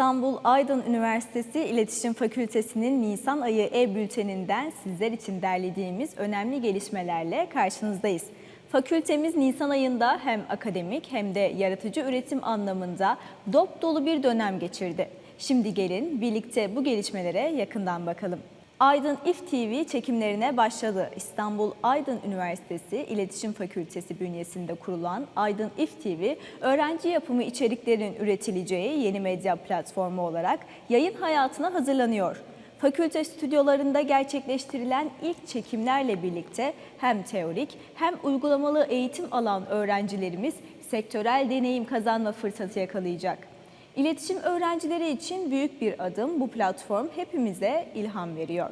İstanbul Aydın Üniversitesi İletişim Fakültesi'nin Nisan ayı e-bülteninden sizler için derlediğimiz önemli gelişmelerle karşınızdayız. Fakültemiz Nisan ayında hem akademik hem de yaratıcı üretim anlamında dop dolu bir dönem geçirdi. Şimdi gelin birlikte bu gelişmelere yakından bakalım. Aydın İF TV çekimlerine başladı. İstanbul Aydın Üniversitesi İletişim Fakültesi bünyesinde kurulan Aydın İF TV, öğrenci yapımı içeriklerin üretileceği yeni medya platformu olarak yayın hayatına hazırlanıyor. Fakülte stüdyolarında gerçekleştirilen ilk çekimlerle birlikte hem teorik hem uygulamalı eğitim alan öğrencilerimiz sektörel deneyim kazanma fırsatı yakalayacak. İletişim öğrencileri için büyük bir adım bu platform hepimize ilham veriyor.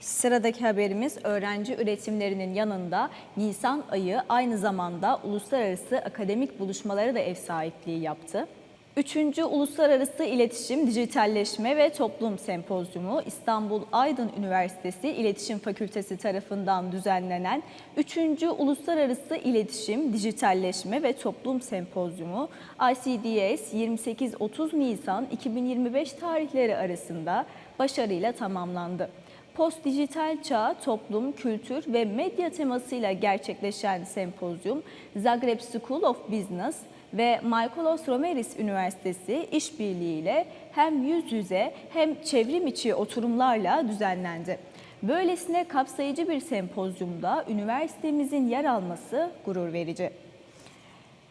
Sıradaki haberimiz öğrenci üretimlerinin yanında Nisan ayı aynı zamanda uluslararası akademik buluşmalara da ev sahipliği yaptı. Üçüncü Uluslararası İletişim, Dijitalleşme ve Toplum Sempozyumu İstanbul Aydın Üniversitesi İletişim Fakültesi tarafından düzenlenen 3. Uluslararası İletişim, Dijitalleşme ve Toplum Sempozyumu ICDS 28-30 Nisan 2025 tarihleri arasında başarıyla tamamlandı. Post dijital çağ, toplum, kültür ve medya temasıyla gerçekleşen sempozyum Zagreb School of Business ve Michaelos Romeris Üniversitesi işbirliğiyle hem yüz yüze hem çevrim içi oturumlarla düzenlendi. Böylesine kapsayıcı bir sempozyumda üniversitemizin yer alması gurur verici.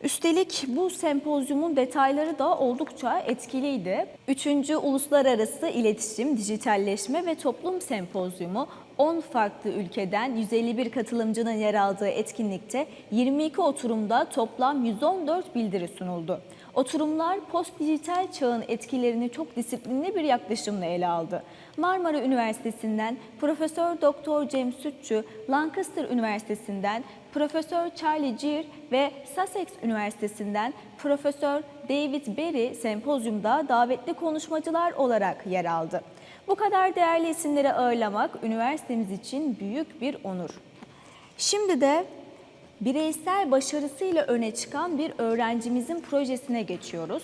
Üstelik bu sempozyumun detayları da oldukça etkiliydi. Üçüncü Uluslararası İletişim, Dijitalleşme ve Toplum Sempozyumu 10 farklı ülkeden 151 katılımcının yer aldığı etkinlikte 22 oturumda toplam 114 bildiri sunuldu. Oturumlar post dijital çağın etkilerini çok disiplinli bir yaklaşımla ele aldı. Marmara Üniversitesi'nden Profesör Doktor Cem Sütçü, Lancaster Üniversitesi'nden Profesör Charlie Gear ve Sussex Üniversitesi'nden Profesör David Berry sempozyumda davetli konuşmacılar olarak yer aldı. Bu kadar değerli isimleri ağırlamak üniversitemiz için büyük bir onur. Şimdi de bireysel başarısıyla öne çıkan bir öğrencimizin projesine geçiyoruz.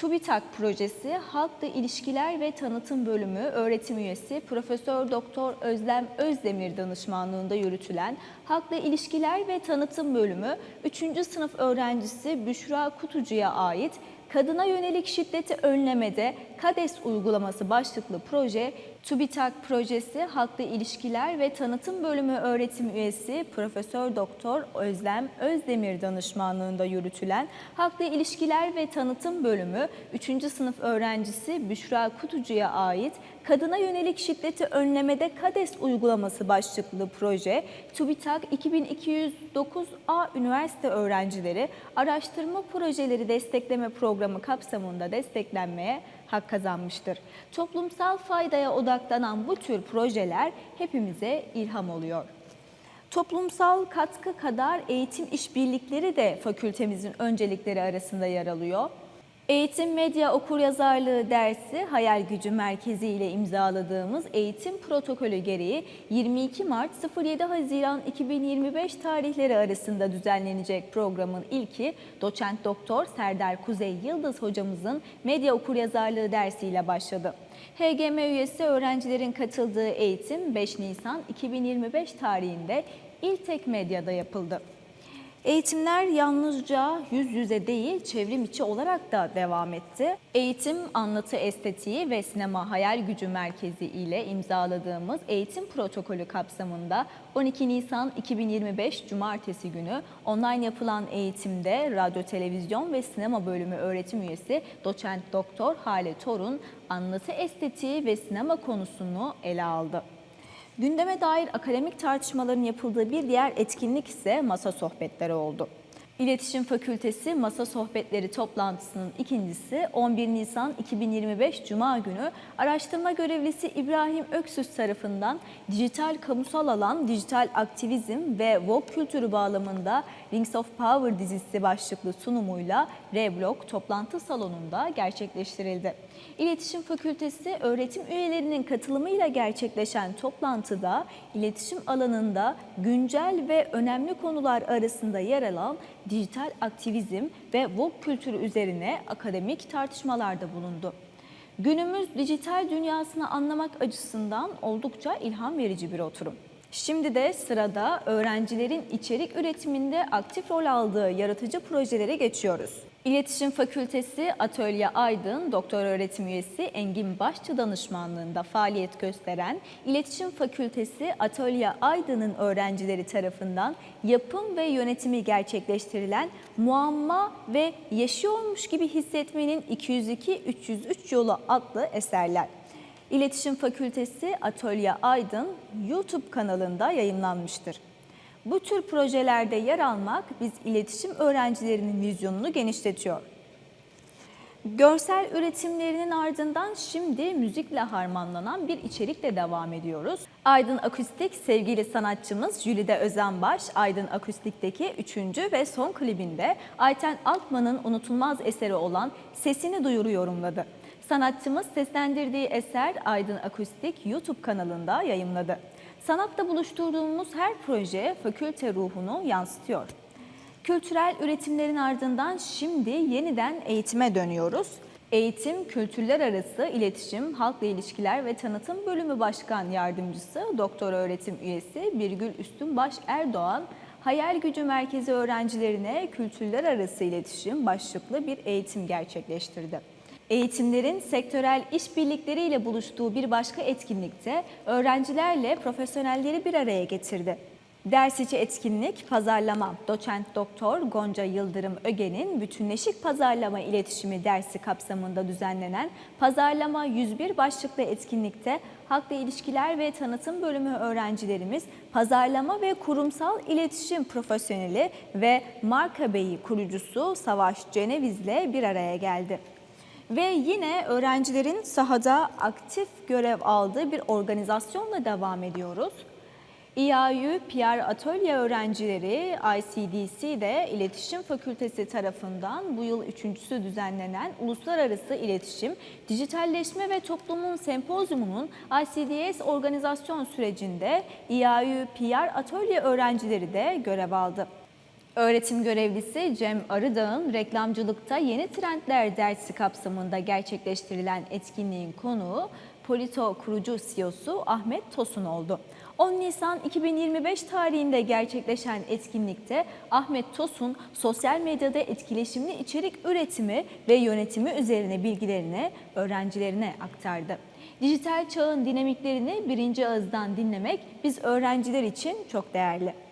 TÜBİTAK projesi Halkla İlişkiler ve Tanıtım Bölümü öğretim üyesi Profesör Doktor Özlem Özdemir danışmanlığında yürütülen Halkla İlişkiler ve Tanıtım Bölümü 3. sınıf öğrencisi Büşra Kutucu'ya ait Kadına yönelik şiddeti önlemede KADES uygulaması başlıklı proje TÜBİTAK projesi Halkla İlişkiler ve Tanıtım Bölümü öğretim üyesi Profesör Doktor Özlem Özdemir danışmanlığında yürütülen Halkla İlişkiler ve Tanıtım Bölümü 3. sınıf öğrencisi Büşra Kutucu'ya ait Kadına yönelik şiddeti önlemede KADES uygulaması başlıklı proje TÜBİTAK 2209A üniversite öğrencileri araştırma projeleri destekleme programı kapsamında desteklenmeye hak kazanmıştır. Toplumsal faydaya odaklanan bu tür projeler hepimize ilham oluyor. Toplumsal katkı kadar eğitim işbirlikleri de fakültemizin öncelikleri arasında yer alıyor. Eğitim Medya Okuryazarlığı dersi Hayal Gücü Merkezi ile imzaladığımız eğitim protokolü gereği 22 Mart 07 Haziran 2025 tarihleri arasında düzenlenecek programın ilki doçent doktor Serdar Kuzey Yıldız hocamızın medya okuryazarlığı dersiyle başladı. HGM üyesi öğrencilerin katıldığı eğitim 5 Nisan 2025 tarihinde İltek Medya'da yapıldı. Eğitimler yalnızca yüz yüze değil, çevrim içi olarak da devam etti. Eğitim, anlatı estetiği ve sinema hayal gücü merkezi ile imzaladığımız eğitim protokolü kapsamında 12 Nisan 2025 Cumartesi günü online yapılan eğitimde radyo, televizyon ve sinema bölümü öğretim üyesi doçent doktor Hale Torun anlatı estetiği ve sinema konusunu ele aldı. Gündeme dair akademik tartışmaların yapıldığı bir diğer etkinlik ise masa sohbetleri oldu. İletişim Fakültesi Masa Sohbetleri toplantısının ikincisi 11 Nisan 2025 Cuma günü araştırma görevlisi İbrahim Öksüz tarafından dijital kamusal alan, dijital aktivizm ve Vogue kültürü bağlamında Rings of Power dizisi başlıklı sunumuyla Reblok toplantı salonunda gerçekleştirildi. İletişim Fakültesi öğretim üyelerinin katılımıyla gerçekleşen toplantıda iletişim alanında güncel ve önemli konular arasında yer alan dijital aktivizm ve web kültürü üzerine akademik tartışmalarda bulundu. Günümüz dijital dünyasını anlamak açısından oldukça ilham verici bir oturum. Şimdi de sırada öğrencilerin içerik üretiminde aktif rol aldığı yaratıcı projelere geçiyoruz. İletişim Fakültesi Atölye Aydın Doktor Öğretim Üyesi Engin Başçı danışmanlığında faaliyet gösteren İletişim Fakültesi Atölye Aydın'ın öğrencileri tarafından yapım ve yönetimi gerçekleştirilen Muamma ve Yaşıyormuş gibi hissetmenin 202-303 yolu adlı eserler. İletişim Fakültesi Atölye Aydın YouTube kanalında yayınlanmıştır. Bu tür projelerde yer almak biz iletişim öğrencilerinin vizyonunu genişletiyor. Görsel üretimlerinin ardından şimdi müzikle harmanlanan bir içerikle devam ediyoruz. Aydın Akustik sevgili sanatçımız Jülide Özenbaş, Aydın Akustik'teki üçüncü ve son klibinde Ayten Altman'ın unutulmaz eseri olan Sesini Duyuru yorumladı. Sanatçımız seslendirdiği eser Aydın Akustik YouTube kanalında yayımladı. Sanatta buluşturduğumuz her proje fakülte ruhunu yansıtıyor. Kültürel üretimlerin ardından şimdi yeniden eğitime dönüyoruz. Eğitim, Kültürler Arası İletişim, Halkla İlişkiler ve Tanıtım Bölümü Başkan Yardımcısı, Doktor Öğretim Üyesi Birgül Üstünbaş Erdoğan, Hayal Gücü Merkezi öğrencilerine Kültürler Arası İletişim başlıklı bir eğitim gerçekleştirdi. Eğitimlerin sektörel işbirlikleriyle buluştuğu bir başka etkinlikte öğrencilerle profesyonelleri bir araya getirdi. Ders içi etkinlik pazarlama doçent doktor Gonca Yıldırım Öge'nin bütünleşik pazarlama iletişimi dersi kapsamında düzenlenen Pazarlama 101 başlıklı etkinlikte Halkla İlişkiler ve Tanıtım Bölümü öğrencilerimiz pazarlama ve kurumsal iletişim profesyoneli ve Marka Beyi kurucusu Savaş Ceneviz'le bir araya geldi. Ve yine öğrencilerin sahada aktif görev aldığı bir organizasyonla devam ediyoruz. İAÜ PR Atölye öğrencileri ICDC'de İletişim Fakültesi tarafından bu yıl üçüncüsü düzenlenen Uluslararası İletişim, Dijitalleşme ve Toplumun Sempozyumunun ICDS organizasyon sürecinde İAÜ PR Atölye öğrencileri de görev aldı. Öğretim görevlisi Cem Arıdağ'ın reklamcılıkta yeni trendler dersi kapsamında gerçekleştirilen etkinliğin konuğu Polito kurucu CEO'su Ahmet Tosun oldu. 10 Nisan 2025 tarihinde gerçekleşen etkinlikte Ahmet Tosun sosyal medyada etkileşimli içerik üretimi ve yönetimi üzerine bilgilerini öğrencilerine aktardı. Dijital çağın dinamiklerini birinci ağızdan dinlemek biz öğrenciler için çok değerli.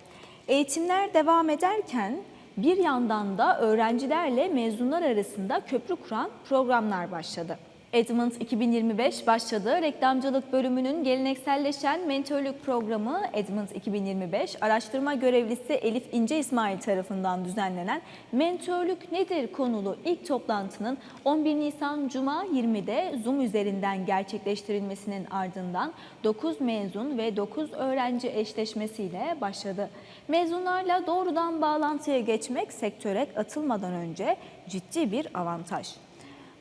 Eğitimler devam ederken bir yandan da öğrencilerle mezunlar arasında köprü kuran programlar başladı. Edmund 2025 başladı. Reklamcılık bölümünün gelenekselleşen mentörlük programı Edmund 2025 araştırma görevlisi Elif İnce İsmail tarafından düzenlenen Mentörlük nedir konulu ilk toplantının 11 Nisan Cuma 20'de Zoom üzerinden gerçekleştirilmesinin ardından 9 mezun ve 9 öğrenci eşleşmesiyle başladı. Mezunlarla doğrudan bağlantıya geçmek sektöre atılmadan önce ciddi bir avantaj.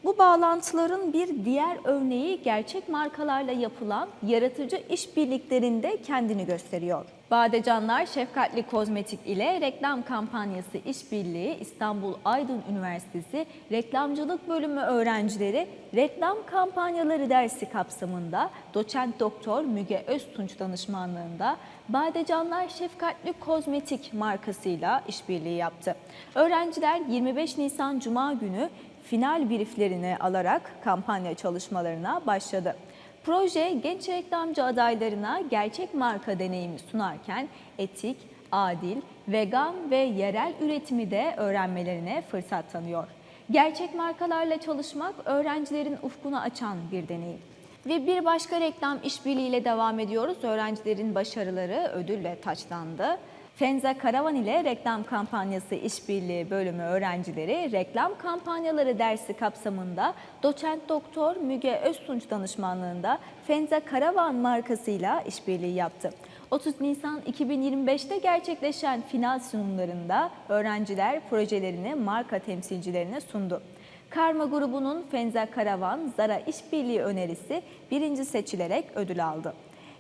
Bu bağlantıların bir diğer örneği gerçek markalarla yapılan yaratıcı işbirliklerinde kendini gösteriyor. Badecanlar Şefkatli Kozmetik ile reklam kampanyası işbirliği İstanbul Aydın Üniversitesi Reklamcılık Bölümü öğrencileri reklam kampanyaları dersi kapsamında doçent doktor Müge Öztunç danışmanlığında Badecanlar Şefkatli Kozmetik markasıyla işbirliği yaptı. Öğrenciler 25 Nisan Cuma günü final brieflerini alarak kampanya çalışmalarına başladı. Proje genç reklamcı adaylarına gerçek marka deneyimi sunarken etik, adil, vegan ve yerel üretimi de öğrenmelerine fırsat tanıyor. Gerçek markalarla çalışmak öğrencilerin ufkunu açan bir deneyim. Ve bir başka reklam işbirliğiyle devam ediyoruz. Öğrencilerin başarıları ödülle taçlandı. Fenza Karavan ile reklam kampanyası işbirliği bölümü öğrencileri reklam kampanyaları dersi kapsamında doçent doktor Müge Öztunç danışmanlığında Fenza Karavan markasıyla işbirliği yaptı. 30 Nisan 2025'te gerçekleşen final sunumlarında öğrenciler projelerini marka temsilcilerine sundu. Karma grubunun Fenza Karavan Zara İşbirliği önerisi birinci seçilerek ödül aldı.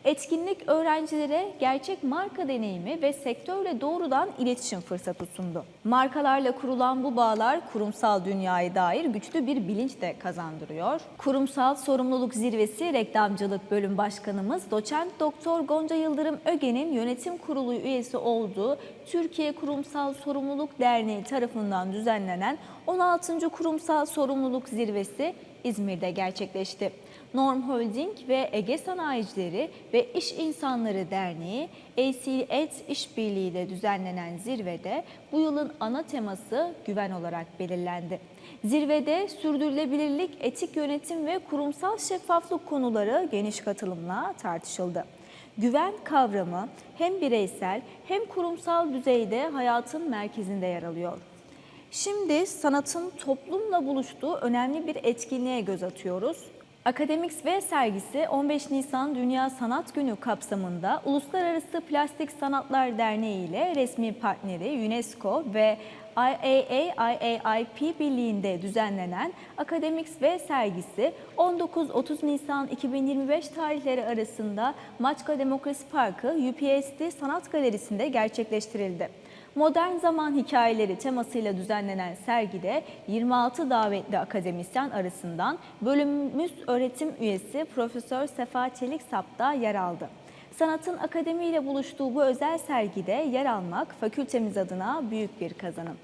Etkinlik öğrencilere gerçek marka deneyimi ve sektörle doğrudan iletişim fırsatı sundu. Markalarla kurulan bu bağlar kurumsal dünyaya dair güçlü bir bilinç de kazandırıyor. Kurumsal Sorumluluk Zirvesi Reklamcılık Bölüm Başkanımız Doçent Doktor Gonca Yıldırım Öge'nin yönetim kurulu üyesi olduğu Türkiye Kurumsal Sorumluluk Derneği tarafından düzenlenen 16. Kurumsal Sorumluluk Zirvesi İzmir'de gerçekleşti. Norm Holding ve Ege Sanayicileri ve İş İnsanları Derneği ACED İşbirliği ile düzenlenen zirvede bu yılın ana teması güven olarak belirlendi. Zirvede sürdürülebilirlik, etik yönetim ve kurumsal şeffaflık konuları geniş katılımla tartışıldı. Güven kavramı hem bireysel hem kurumsal düzeyde hayatın merkezinde yer alıyor. Şimdi sanatın toplumla buluştuğu önemli bir etkinliğe göz atıyoruz. Akademiks ve sergisi 15 Nisan Dünya Sanat Günü kapsamında Uluslararası Plastik Sanatlar Derneği ile resmi partneri UNESCO ve IAA-IAIP Birliği'nde düzenlenen Akademiks ve sergisi 19-30 Nisan 2025 tarihleri arasında Maçka Demokrasi Parkı UPSD Sanat Galerisi'nde gerçekleştirildi. Modern zaman hikayeleri temasıyla düzenlenen sergide 26 davetli akademisyen arasından bölümümüz öğretim üyesi Profesör Sefa Çeliksap da yer aldı. Sanatın akademiyle buluştuğu bu özel sergide yer almak fakültemiz adına büyük bir kazanım.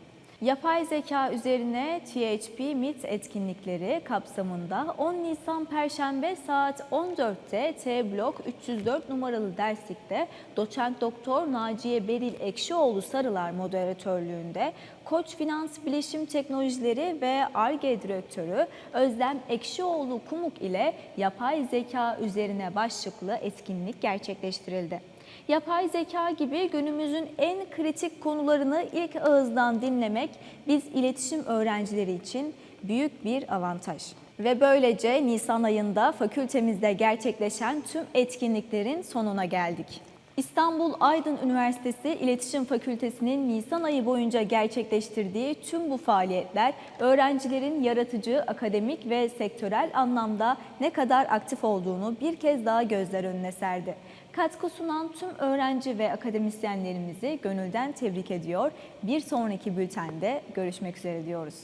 Yapay zeka üzerine THP Meet etkinlikleri kapsamında 10 Nisan Perşembe saat 14'te T Blok 304 numaralı derslikte doçent doktor Naciye Beril Ekşioğlu Sarılar moderatörlüğünde Koç Finans Bilişim Teknolojileri ve ARGE Direktörü Özlem Ekşioğlu Kumuk ile yapay zeka üzerine başlıklı etkinlik gerçekleştirildi. Yapay zeka gibi günümüzün en kritik konularını ilk ağızdan dinlemek biz iletişim öğrencileri için büyük bir avantaj. Ve böylece Nisan ayında fakültemizde gerçekleşen tüm etkinliklerin sonuna geldik. İstanbul Aydın Üniversitesi İletişim Fakültesi'nin Nisan ayı boyunca gerçekleştirdiği tüm bu faaliyetler öğrencilerin yaratıcı, akademik ve sektörel anlamda ne kadar aktif olduğunu bir kez daha gözler önüne serdi. Katkı sunan tüm öğrenci ve akademisyenlerimizi gönülden tebrik ediyor. Bir sonraki bültende görüşmek üzere diyoruz.